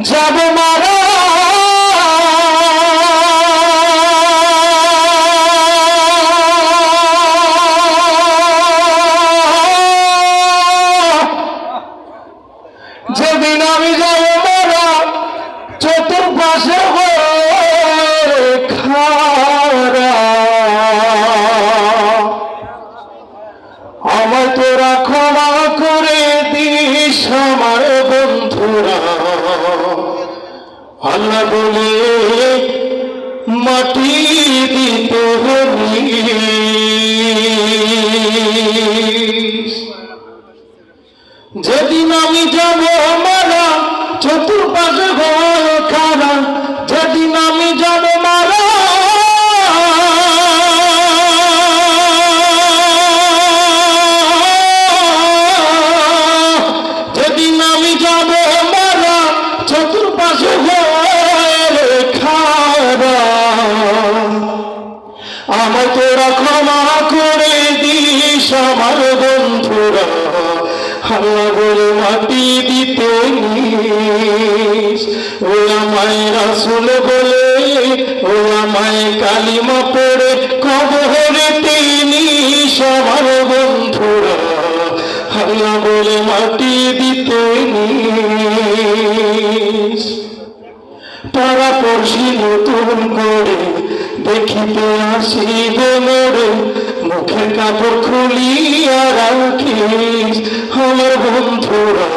যাব মারা আল্লাহ বলে মাটি দিতে যেদিন আমি যাব মারা চতুর্পাশে আমার বন্ধুরা হাল্লা বলে মাটি দিতে নিস। ও আমায় রাসুল বলে ও আমায় কালিমা পড়ে কবরে তিনিস আমার বন্ধুরা হাল্লা বলে মাটি দিতে নিস। পাড়া পড়শি নতুন করে দেখিতে আসিবে মোরে মুখের কাপড় খুলিয়া রাখিস। আমার বন্ধুরা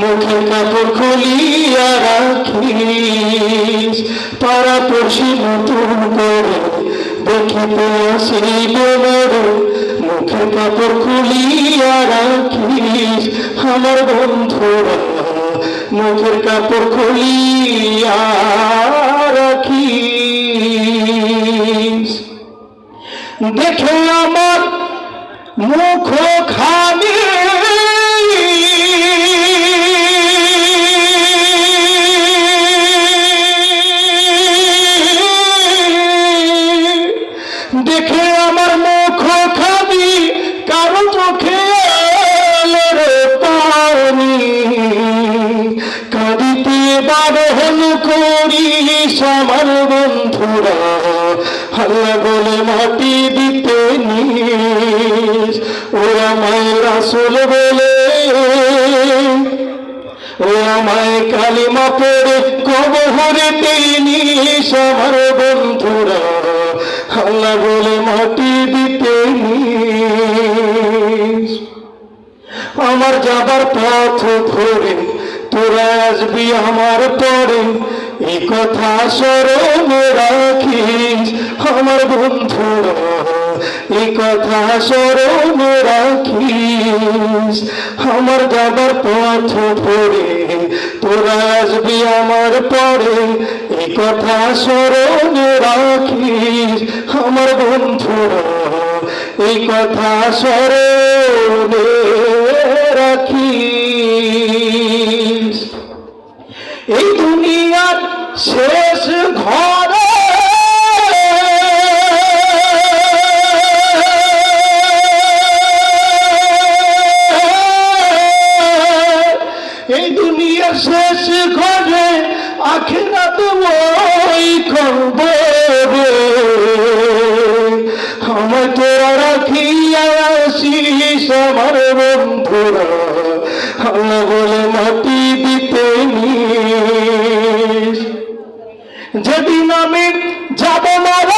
মুখের কাপড় খুলিয়া রাখিস। পাড়া পড়শি নতুন করে দেখিতে আসিবে মোরে মুখের কাপড় খুলিয়া রাখিস। আমার বন্ধুরা, মুখের কাপড় খুলিয়া রাখিস। দেখে আমার মুখ খানি দেখে আমার মুখ খাবি কারও চোখে কাঁদিতে বারণ করিস আমার বন্ধুরা। হাল্লা বলে, মাটি দিতে নিস। ও আমায় রাসুল বলে, ও আমায় কালিমা পড়ে কবহরে তিনিস আমার বন্ধুরা। আল্লাহ বলে, মাটি দিতে নিস। আমার যাবার পথ ধরে, তোরা আসবি আমার পরে এই কথা স্মরণে আমার বন্ধুরা এই কথা স্মরণে রাখিস। আমার যাবার পথ ধরে, তোরা আসবি আমার পরে। এই কথা স্মরণে রাখিস, আমার বন্ধুরা এই কথা স্মরণে রাখিস। এই দুনিয়ার শেষ শেষ ঘরে আখেরাত ওই করবে আমার তোরা রাখিয়া আসিস আমার বন্ধুরা, আল্লাহ বলে মাটি দিতে নিস। যেদিন আমি যাব মারা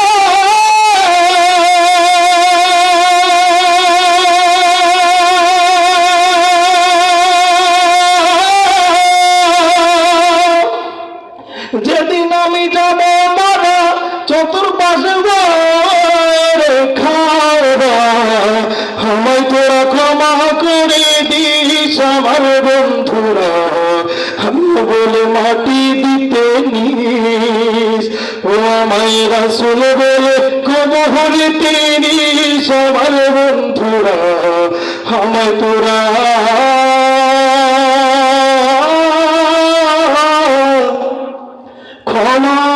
আমার বন্ধুরা আমি বলে মাটি দিতে নিস। ও আমায় রাসুল বলে কবর তিনি সবার বন্ধুরা, আমায় তোরা। ক্ষমা